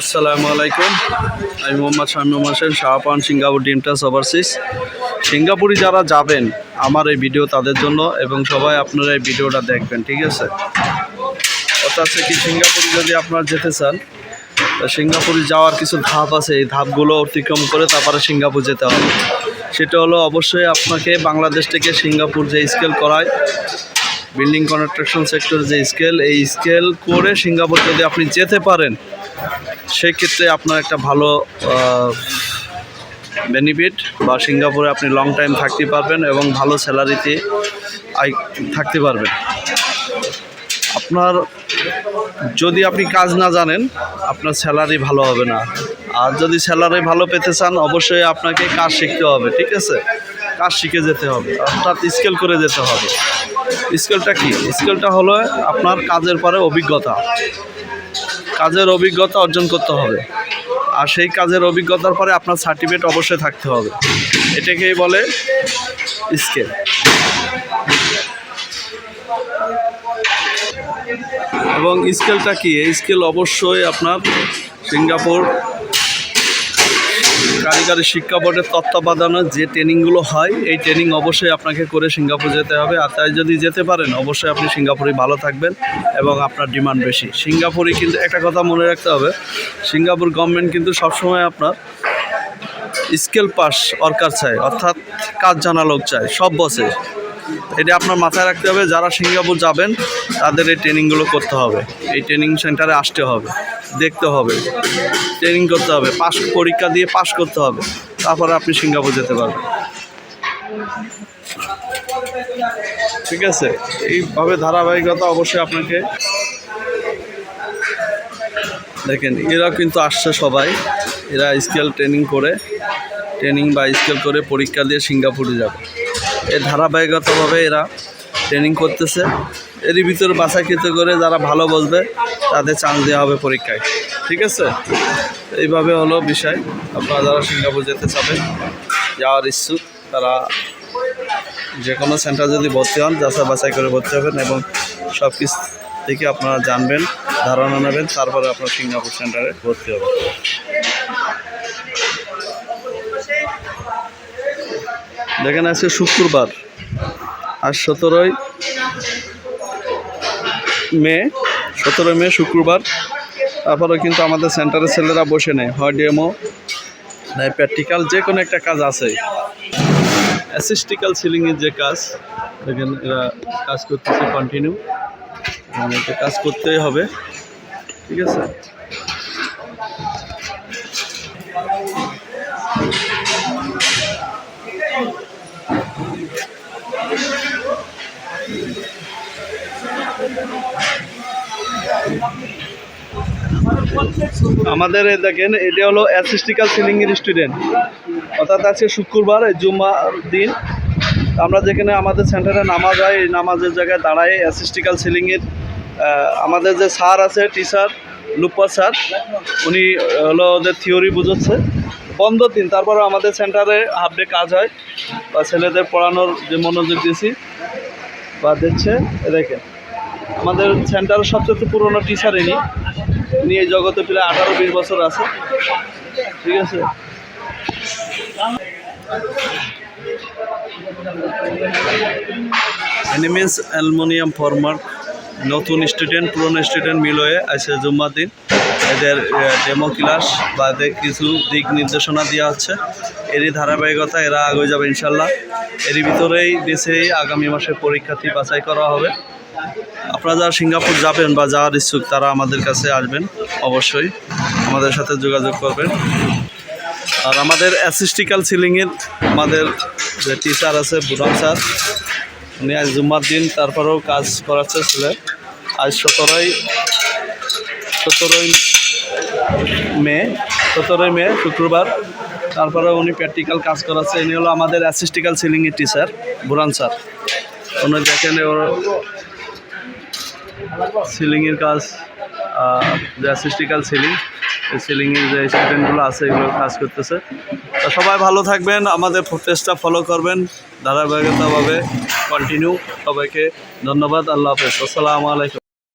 আসসালামু আলাইকুম। আমি মোহাম্মদ শামীম হোসেন, শাহপান সিঙ্গাপুর ডিমটাস ওভারসিস। সিঙ্গাপুরে যারা যাবেন, আমার এই ভিডিও তাদের জন্য এবং সবাই আপনারা এই ভিডিওটা দেখবেন, ঠিক আছে? কথা হচ্ছে কি, সিঙ্গাপুরে যদি আপনারা যেতে চান সিঙ্গাপুরে যাওয়ার কিছু ধাপ আছে। এই ধাপগুলো অতিক্রম করে তারপরে সিঙ্গাপুর যেতে হবে। সেটা হলো অবশ্যই আপনাকে বাংলাদেশ থেকে সিঙ্গাপুর যে স্কেল করায় বিল্ডিং কনস্ট্রাকশন সেক্টর যে স্কেল, এই স্কেল করে সিঙ্গাপুর যদি আপনি যেতে পারেন, সেক্ষেত্রে আপনার একটা ভালো বেনিফিট বা সিঙ্গাপুরে আপনি লং টাইম থাকতে পারবেন এবং ভালো স্যালারিতে আই, থাকতে পারবেন। আপনার, যদি আপনি কাজ না জানেন, আপনার স্যালারি ভালো হবে না। আর যদি স্যালারি ভালো পেতে চান, অবশ্যই আপনাকে কাজ শিখতে হবে, ঠিক আছে? কাজ শিখে যেতে হবে, অর্থাৎ স্কেল করে যেতে হবে। স্কেলটা কি? স্কেলটা হলো আপনার কাজের পরে অভিজ্ঞতা। কাজের অভিজ্ঞতা অর্জন করতে হবে। আর সেই কাজের অভিজ্ঞতার পরে আপনার সার্টিফিকেট অবশ্যই থাকতে হবে। এটাকেই বলে স্কেল। এবং স্কেলটা কি? এই স্কেল অবশ্যই আপনার সিঙ্গাপুর কারিগরি শিক্ষা বোর্ডের তত্ত্বাবধানে যে ট্রেনিংগুলো হয়, এই ট্রেনিং অবশ্যই আপনাকে করে সিঙ্গাপুর যেতে হবে। আর তাই যদি যেতে পারেন, অবশ্যই আপনি সিঙ্গাপুরে ভালো থাকবেন এবং আপনার ডিমান্ড বেশি। সিঙ্গাপুরে কিন্তু একটা কথা মনে রাখতে হবে, সিঙ্গাপুর গভর্নমেন্ট কিন্তু সবসময় আপনার স্কেল পাস ওয়ার্কার চায়, অর্থাৎ কাজ জানা লোক চায়, সব বসে। এটা আপনার মাথায় রাখতে হবে, যারা সিঙ্গাপুর যাবেন, তাদের এই ট্রেনিংগুলো করতে হবে। এই ট্রেনিং সেন্টারে আসতে হবে, দেখতে হবে, ট্রেনিং করতে হবে পাস পরীক্ষা দিয়ে পাস করতে হবে, তারপরে আপনি সিঙ্গাপুর যেতে পারবেন। ঠিক আছে? এইভাবে ধারাবাহিকতা অবশ্যই আপনাকে দেখেন এরা কিন্তু আসছে সবাই। এরা স্কেল ট্রেনিং করে, ট্রেনিং বা স্কেল করে পরীক্ষা দিয়ে সিঙ্গাপুরে যাবে। এর ধারাবাহিকতাভাবে এরা ট্রেনিং করতেছে। এরই ভিতরে বাছাইকৃত করে যারা ভালো বলবে, তাদের চান্স দেওয়া হবে পরীক্ষায়। ঠিক আছে? এইভাবে হলো বিষয়। আপনারা যারা সিঙ্গাপুর যেতে চাবেন, যাওয়ার ইচ্ছুক, তারা যে কোনো সেন্টার যদি ভর্তি হন, যাচাই বাছাই করে ভর্তি হবেন এবং সব কিছু থেকে আপনারা জানবেন, ধারণা নেবেন, তারপরে আপনার সিঙ্গাপুর সেন্টারে ভর্তি হবেন। দেখেন আজকে শুক্রবার আর সতেরোই মে সতেরোই মে শুক্রবার। তারপরে কিন্তু আমাদের সেন্টারের ছেলেরা বসে নেয়, হয় ডেমো নাই প্র্যাকটিক্যাল, যে কোনো একটা কাজ আছে। অ্যাসিস্টিক্যাল সিলিংয়ের যে কাজ, দেখেন এরা কাজ করতেছে কন্টিনিউ কাজ করতেই হবে, ঠিক আছে? আমাদের দেখেন, এটা হলো অ্যাসিস্টিক্যাল সিলিংয়ের স্টুডেন্ট। অর্থাৎ আজকে শুক্রবার, জুম্মার দিন। আমরা যেখানে আমাদের সেন্টারে নামাজ হয়, এই নামাজের জায়গায় দাঁড়ায় অ্যাসিস্টিক্যাল সিলিংয়ের আমাদের যে স্যার আছে, টিচার, লুপ্পা স্যার, উনি হলো ওদের থিওরি বুঝাচ্ছে। বন্ধ দিন, তারপরে আমাদের সেন্টারে হাফ ডে কাজ হয়। বা ছেলেদের পড়ানোর যে মনোযোগ দিয়েছি, বা দিচ্ছে দেখেন। আমাদের সেন্টারের সবচেয়ে পুরনো টিচার ইনি। উনি এই জগতে প্রায় আঠারো, বিশ বছর আছে। ঠিক আছে? এনিমিস অ্যালমোনিয়াম ফরমার নতুন স্টুডেন্ট পুরনো স্টুডেন্ট মিল হয়ে আছে জুম্মার দিন। এদের ডেমো ক্লাস বা এদের কিছু দিক নির্দেশনা দেওয়া হচ্ছে এরই ধারাবাহিকতা এরা আগে যাবে ইনশাল্লাহ। এরই ভিতরেই দেশেই আগামী মাসে পরীক্ষার্থী বাছাই করা হবে। আপনারা যারা সিঙ্গাপুর যাবেন বা যাওয়ার ইচ্ছুক তারা আমাদের কাছে আসবেন, অবশ্যই আমাদের সাথে যোগাযোগ করবেন। আর আমাদের অ্যাসিস্টিক্যাল সিলিংয়ের আমাদের যে টিচার আছে বুড়াম স্যার, উনি আজ জুম্মার দিন, তারপরেও কাজ করাচ্ছে ছেলে। আজ সতেরোই সতেরোই মে সতেরোই মে, শুক্রবার তারপরে উনি প্র্যাকটিক্যাল কাজ করাচ্ছে। ইনি হলো আমাদের অ্যাসিস্টিক্যাল সিলিংয়ের টিচার বুরান স্যার। উনি দেখেন ওর সিলিংয়ের কাজ যে অ্যাসিস্টিক্যাল সিলিং সিলিংয়ের যে স্টুডেন্টগুলো আছে, এগুলো কাজ করতেছে। তো সবাই ভালো থাকবেন, আমাদের ফুটেজটা ফলো করবেন, ধারাবাহিকতাভাবে কন্টিনিউ সবাইকে ধন্যবাদ, আল্লাহ হাফেজ। আসসালামু আলাইকুম।